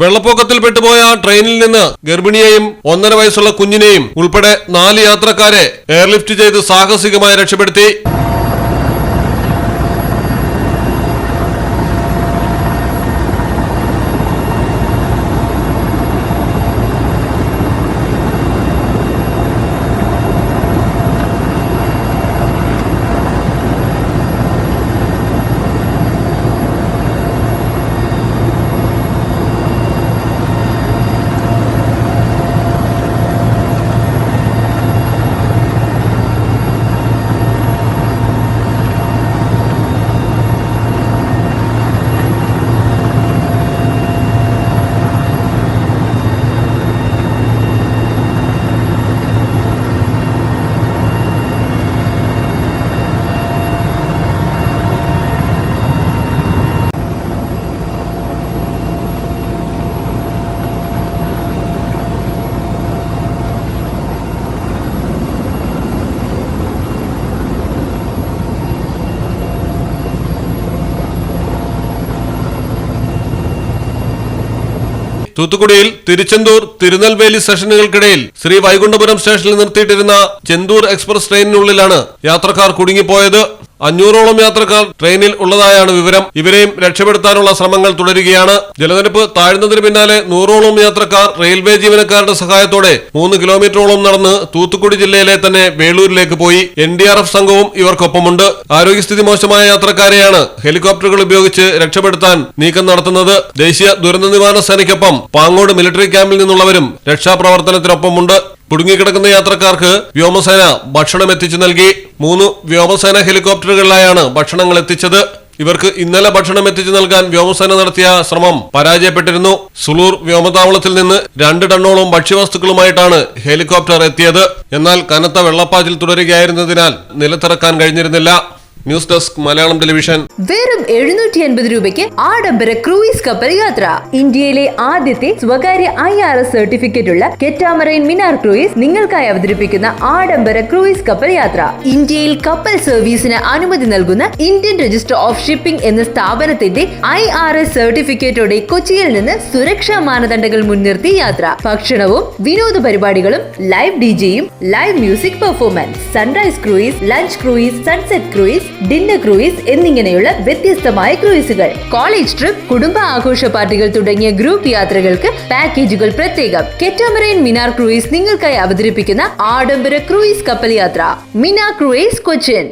വെള്ളപ്പൊക്കത്തിൽ പെട്ടുപോയ ട്രെയിനിൽ നിന്ന് ഗർഭിണിയെയും ഒന്നര വയസ്സുള്ള കുഞ്ഞിനെയും ഉൾപ്പെടെ നാല് യാത്രക്കാരെ എയർലിഫ്റ്റ് ചെയ്ത് സാഹസികമായി രക്ഷപ്പെടുത്തി. തൂത്തുക്കുടിയിൽ തിരുച്ചെന്തൂർ തിരുനെൽവേലി സ്റ്റേഷനുകൾക്കിടയിൽ ശ്രീ വൈകുണ്ഠപുരം സ്റ്റേഷനിൽ നിർത്തിയിട്ടിരുന്ന ചെന്തൂർ എക്സ്പ്രസ് ട്രെയിനിനുള്ളിലാണ് യാത്രക്കാർ കുടുങ്ങിപ്പോയത്. അഞ്ഞൂറോളം യാത്രക്കാർ ട്രെയിനിൽ ഉള്ളതായാണ് വിവരം. ഇവരെയും രക്ഷപ്പെടുത്താനുള്ള ശ്രമങ്ങൾ തുടരുകയാണ്. ജലനിരപ്പ് താഴ്ന്നതിന് പിന്നാലെ നൂറോളം യാത്രക്കാർ റെയിൽവേ ജീവനക്കാരുടെ സഹായത്തോടെ മൂന്ന് കിലോമീറ്ററോളം നടന്ന് തൂത്തുക്കുടി ജില്ലയിലെ തന്നെ വേളൂരിലേക്ക് പോയി. എൻ ഡി ആർ എഫ് സംഘവും ഇവർക്കൊപ്പമുണ്ട്. ആരോഗ്യസ്ഥിതി മോശമായ യാത്രക്കാരെയാണ് ഹെലികോപ്റ്ററുകൾ ഉപയോഗിച്ച് രക്ഷപ്പെടുത്താൻ നീക്കം നടത്തുന്നത്. ദേശീയ ദുരന്ത നിവാരണ സേനയ്ക്കൊപ്പം പാങ്ങോട് മിലിറ്ററി ക്യാമ്പിൽ നിന്നുള്ളവരും രക്ഷാപ്രവർത്തനത്തിനൊപ്പമുണ്ട്. കുടുങ്ങിക്കിടക്കുന്ന യാത്രക്കാർക്ക് വ്യോമസേന ഭക്ഷണം എത്തിച്ചു നൽകി. മൂന്ന് വ്യോമസേന ഹെലികോപ്റ്ററുകളിലായാണ് ഭക്ഷണങ്ങൾ എത്തിച്ചത്. ഇവർക്ക് ഇന്നലെ ഭക്ഷണം എത്തിച്ചു നൽകാൻ വ്യോമസേന നടത്തിയ ശ്രമം പരാജയപ്പെട്ടിരുന്നു. സുളൂർ വ്യോമതാവളത്തിൽ നിന്ന് രണ്ട് ടണ്ണോളം ഭക്ഷ്യവസ്തുക്കളുമായിട്ടാണ് ഹെലികോപ്റ്റർ എത്തിയത്. എന്നാൽ കനത്ത വെള്ളപ്പാച്ചിൽ തുടരുകയായിരുന്നതിനാൽ നിലത്തിറക്കാൻ കഴിഞ്ഞിരുന്നില്ല. News desk Malayalam television. വെറും എഴുന്നൂറ്റി അൻപത് രൂപയ്ക്ക് ആഡംബര ക്രൂയിസ് കപ്പൽ യാത്ര. ഇന്ത്യയിലെ ആദ്യത്തെ സ്വകാര്യ ഐ ആർ എസ് സർട്ടിഫിക്കറ്റ് ഉള്ള കെറ്റാമറൈൻ മിനാർ ക്രൂയിസ് നിങ്ങൾക്കായി അവതരിപ്പിക്കുന്ന ആഡംബര ക്രൂയിസ് കപ്പൽ യാത്ര. ഇന്ത്യയിൽ കപ്പൽ സർവീസിന് അനുമതി നൽകുന്ന ഇന്ത്യൻ രജിസ്റ്റർ ഓഫ് ഷിപ്പിംഗ് എന്ന സ്ഥാപനത്തിന്റെ ഐ ആർ എസ് സർട്ടിഫിക്കറ്റോടെ കൊച്ചിയിൽ നിന്ന് സുരക്ഷാ മാനദണ്ഡങ്ങൾ മുൻനിർത്തി യാത്ര. ഭക്ഷണവും വിനോദ പരിപാടികളും live ഡിജെയും live music performance sunrise cruise lunch cruise sunset cruise dinner cruise എന്നിങ്ങനെയുള്ള വ്യത്യസ്തമായ ക്രൂയിസുകൾ. കോളേജ് ട്രിപ്പ് കുടുംബ ആഘോഷ പാർട്ടികൾ തുടങ്ങിയ ഗ്രൂപ്പ് യാത്രകൾക്ക് പാക്കേജുകൾ പ്രത്യേകം. കെറ്റാമറൈൻ മിനാർ ക്രൂയിസ് നിങ്ങൾക്കായി അവതരിപ്പിക്കുന്ന ആഡംബര ക്രൂയിസ് കപ്പൽ യാത്ര. മിനാ ക്രൂയിസ് കൊച്ചിൻ.